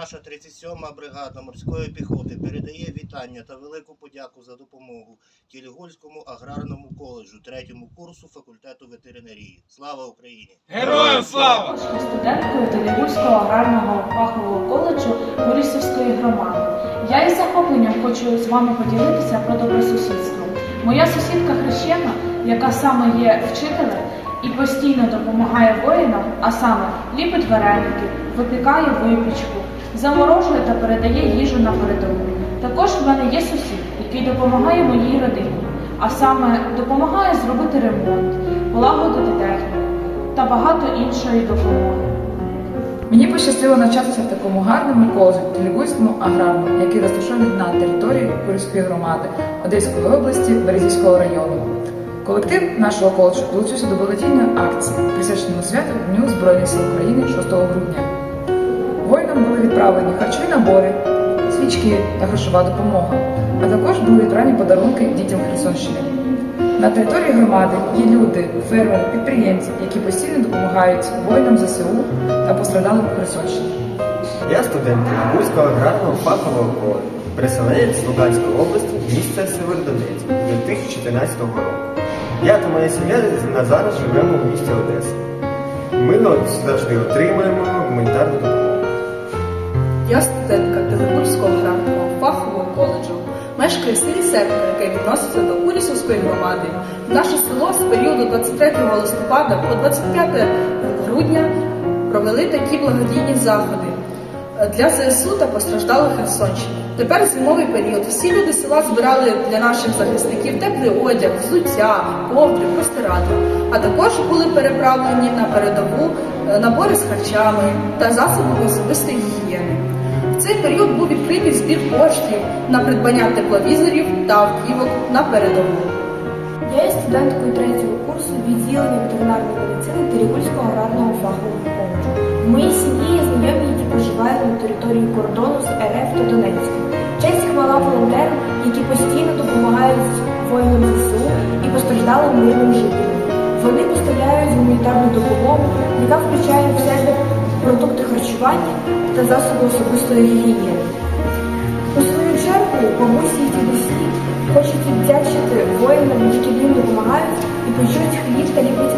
Наша 37-ма бригада морської піхоти передає вітання та велику подяку за допомогу Тілігольському аграрному коледжу, третьому курсу факультету ветеринарії. Слава Україні! Героям слава! студенткою Телегульського аграрного фахового коледжу Борисівської громади. Я із захопленням хочу з вами поділитися про добре сусідство. Моя сусідка хрещена, яка саме є вчителем і постійно допомагає воїнам, а саме ліпить вареники, випікає випічку, заморожує та передає їжу на передову. Також в мене є сусід, який допомагає моїй родині, а саме допомагає зробити ремонт, полагодити техніку та багато іншої допомоги. Мені пощастило навчатися в такому гарному коледжі Телегуйському аграрному, який розташований на території Курської громади Одеської області Березівського району. Колектив нашого коледжу долучився до благодійної акції, присвяченої святу Дню Збройних сил України 6 грудня. Воїнам були відправлені харчові набори, свічки та грошова допомога, а також були відправлені подарунки дітям Херсонщини. На території громади є люди, фермери, підприємці, які постійно допомагають воїнам ЗСУ та постраждалим у Херсонщині. Я студент Бузького аграрного фахового коледжу, переселенець з Луганської області, міста Северодонецьк 2014 року. Я та моя сім'я на зараз живемо в місті Одеса. Ми завжди отримуємо гуманітарну допомогу. Я студентка Телегульського аграрного фахового коледжу. Мешкаю селі Серпка, яке відноситься до Урісовської громади. Наше село з періоду 23 листопада по 25 грудня провели такі благодійні заходи для ЗСУ та постраждалих Херсонщини. Тепер зимовий період. Всі люди села збирали для наших захисників теплий одяг, взуття, ковдри, простирадла. А також були переправлені на передову е, набори з харчами та засобами особистої гігієни. В цей період був відкритий збір коштів на придбання тепловізорів та автівок на передову. Я є студенткою третього курсу відділення ветеринарної медицини Терігульського аграрного фахового коледжу. В моїй сім'ї проживають на території кордону з РФ та Донецьком. Честь хвала волонтерам, які постійно допомагають воїнам ЗСУ і постраждалим мирним жителям. Вони поставляють гуманітарну допомогу, яка включає в себе продукти харчування та засоби особистої гігієни. У свою чергу бабусі і дідусі хочуть віддячити воїнам, які їм допомагають і печуть хліб та ліпить.